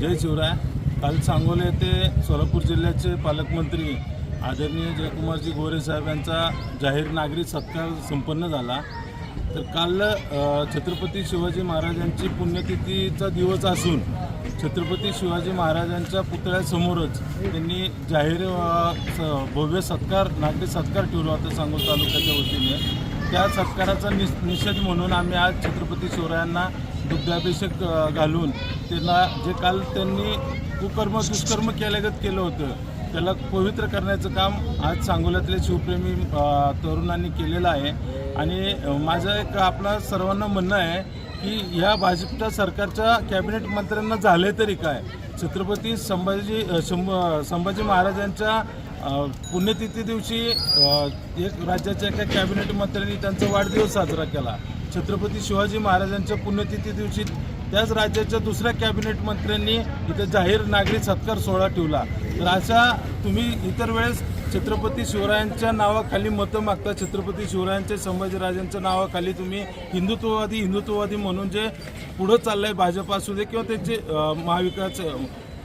जय शिवराय. काल सांगोला येथे सोलापूर जिल्ह्याचे पालकमंत्री आदरणीय जयकुमारजी गोरे साहेब यांचा जाहीर नागरी सत्कार संपन्न झाला. तर काल छत्रपती शिवाजी महाराजांची पुण्यतिथीचा दिवस असून छत्रपती शिवाजी महाराजांच्या पुतळ्यासमोरच त्यांनी जाहीर स- भव्य सत्कार नागरी सत्कार ठेवला होता सांगोल तालुक्याच्या वतीने. त्या सत्काराचा निष निषेध म्हणून आम्ही आज छत्रपती शिवरायांना दुग्धाभिषेक घालून त्यांना जे काल त्यांनी कुकर्म दुष्कर्म केल्यागत केलं होतं त्याला पवित्र करण्याचं काम आज सांगोल्यातले शिवप्रेमी तरुणांनी केलेलं आहे. आणि माझं एक आपला सर्वांना म्हणणं आहे की ह्या भाजपच्या सरकारच्या कॅबिनेट मंत्र्यांना झाले तरी काय? छत्रपती संभाजी शंभ संभाजी महाराजांच्या पुण्यतिथी दिवशी एक राज्याच्या एका कॅबिनेट मंत्र्यांनी त्यांचा वाढदिवस साजरा केला. छत्रपती शिवाजी महाराजांच्या पुण्यतिथी दिवशी त्याच राज्याच्या दुसऱ्या कॅबिनेट मंत्र्यांनी इथं जाहीर नागरी सत्कार सोहळा ठेवला. तर अशा तुम्ही इतर वेळेस छत्रपती शिवरायांच्या नावाखाली मतं मागता छत्रपती शिवरायांच्या संभाजीराजांच्या नावाखाली तुम्ही हिंदुत्ववादी हिंदुत्ववादी म्हणून जे पुढं चाललंय भाजप असू दे किंवा त्यांचे महाविकास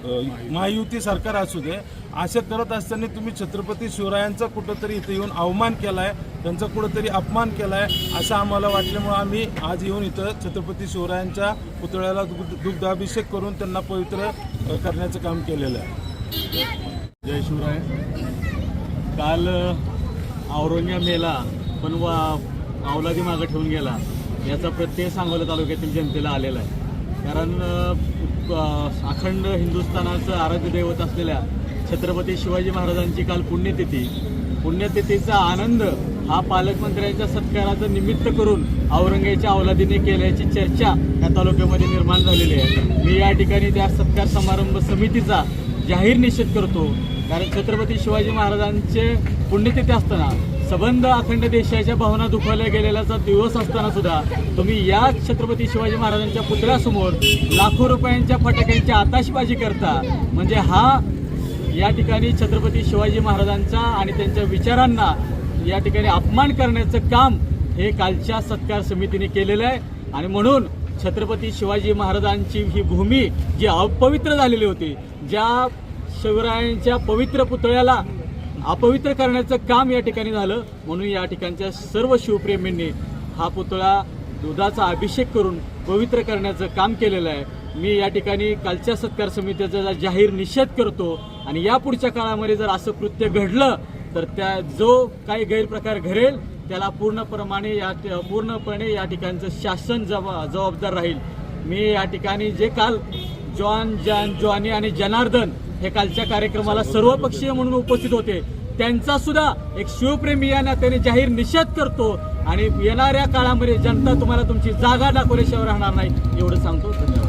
महायुती सरकार असू दे असं करत असताना तुम्ही छत्रपती शिवरायांचा कुठंतरी इथं येऊन अवमान केला आहे त्यांचा कुठंतरी अपमान केला आहे असं आम्हाला वाटल्यामुळं आम्ही आज येऊन इथं छत्रपती शिवरायांच्या पुतळ्याला दुग्धाभिषेक करून त्यांना पवित्र करण्याचं काम केलेलं आहे. जय शिवराय. काल औरंग्या मेला पण वा अवलादी मागं ठेवून गेला. याचा प्रत्यय सांगोला तालुक्यातील जनतेला आलेला आहे. कारण अखंड हिंदुस्थानाचं आराध्य दैवत असलेल्या छत्रपती शिवाजी महाराजांची काल पुण्यतिथी. पुण्यतिथीचा आनंद हा पालकमंत्र्यांच्या सत्काराचं निमित्त करून औरंग्याच्या अवलादीने केल्याची चर्चा या तालुक्यामध्ये निर्माण झालेली आहे. मी या ठिकाणी त्या सत्कार समारंभ समितीचा जाहीर निषेध करतो. कारण छत्रपती शिवाजी महाराजांचे पुण्यतिथी असताना सबंध अखंड देशाच्या भावना दुखावल्या गेलेल्याचा दिवस असताना सुद्धा तुम्ही याच छत्रपती शिवाजी महाराजांच्या पुतळ्यासमोर लाखो रुपयांच्या फटाक्यांची आताशबाजी करता. म्हणजे हा या ठिकाणी छत्रपती शिवाजी महाराजांचा आणि त्यांच्या विचारांना या ठिकाणी अपमान करण्याचं काम हे कालच्या सत्कार समितीने केलेलं आहे. आणि म्हणून छत्रपती शिवाजी महाराजांची ही भूमी जी अपवित्र झालेली होती ज्या शिवरायांच्या पवित्र पुतळ्याला अपवित्र करण्याचं काम या ठिकाणी झालं. म्हणून या ठिकाणच्या सर्व शिवप्रेमींनी हा पुतळा दुधाचा अभिषेक करून पवित्र करण्याचं काम केलेलं आहे. मी या ठिकाणी कालच्या सत्कार समितीचा जाहीर निषेध करतो आणि या पुढच्या काळामध्ये जर असं कृत्य घडलं तर त्या जो काही गैरप्रकार घडेल त्याला पूर्णप्रमाणे या पूर्णपणे या ठिकाणचं शासन जबा जबाबदार राहील. मी या ठिकाणी जे काल जॉन जॉन जॉनी आणि जनार्दन हे कालच्या कार्यक्रमाला सर्वपक्षीय म्हणून उपस्थित होते. त्यांचा सुद्धा एक शिवप्रेमी या नात्याने जाहीर निषेध करतो आणि येणाऱ्या काळामध्ये जनता तुम्हाला तुमची जागा दाखवल्याशिवाय राहणार नाही. एवढं सांगतो. धन्यवाद.